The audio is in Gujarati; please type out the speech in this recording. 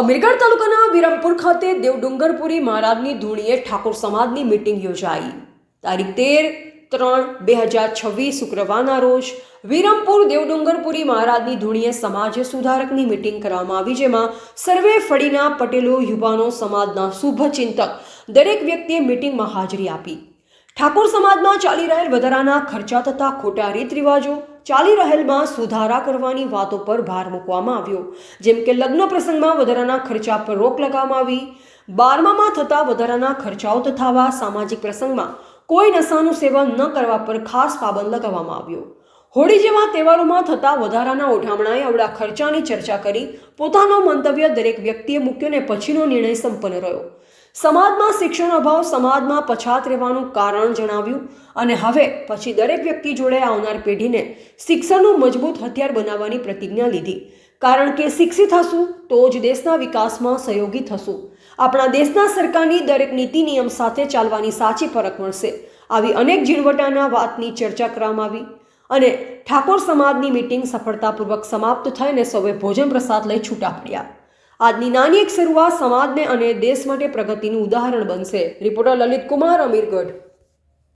અમીરગઢ તાલુકાના વિરમપુર ખાતે દેવડુંગરપુરી મહારાજની ધૂણીએ ઠાકોર સમાજની મીટિંગ યોજાઈ. તારીખ તેર ત્રણ બે હજાર છવ્વીસ શુક્રવારના રોજ વિરમપુર દેવડુંગરપુરી મહારાજની ધૂણીએ સમાજ સુધારકની મિટિંગ કરવામાં આવી જેમાં સર્વે ફળીના પટેલો યુવાનો સમાજના શુભચિંતક દરેક વ્યક્તિએ મીટિંગમાં હાજરી આપી. ઠાકોર સમાજમાં ચાલી રહેલ વધારાના ખર્ચા તથા ખોટા રીત રિવાજો ચાલી રહેલમાં સુધારા કરવાની વાતો પર ભાર મૂકવામાં આવ્યો. જેમ કે લગ્ન પ્રસંગમાં વધારાના ખર્ચા પર રોક લગાવવામાં આવી. બારમામાં થતા વધારાના ખર્ચાઓ તથા સામાજિક પ્રસંગમાં કોઈ નશાનું સેવન ન કરવા પર ખાસ પાબંદ લગાવવામાં આવ્યો. હોળી જેવા તહેવારોમાં થતા વધારાના ઓઢામણાએ આવડા ખર્ચાની ચર્ચા કરી પોતાનો મંતવ્ય દરેક વ્યક્તિએ મૂક્યો ને પછીનો નિર્ણય સંપન્ન રહ્યો. સમાજમાં શિક્ષણ અભાવ સમાજમાં પછાત રહેવાનું કારણ જણાવ્યું અને હવે પછી દરેક વ્યક્તિ જોડે આવનાર પેઢીને શિક્ષણનું મજબૂત હથિયાર બનાવવાની પ્રતિજ્ઞા લીધી. કારણ કે શિક્ષિત હશું તો જ દેશના વિકાસમાં સહયોગી થશું. આપણા દેશના સરકારની દરેક નીતિ નિયમ સાથે ચાલવાની સાચી ફરક મળશે. આવી અનેક ઝીણવટાના વાતની ચર્ચા કરવામાં આવી અને ઠાકોર સમાજની મિટિંગ સફળતાપૂર્વક સમાપ્ત થઈને સૌએ ભોજન પ્રસાદ લઈ છૂટા પડ્યા. આજની નાની એક શરૂઆત સમાજને અને દેશ માટે પ્રગતિનું ઉદાહરણ બનશે. રિપોર્ટર લલિત કુમાર અમીરગઢ.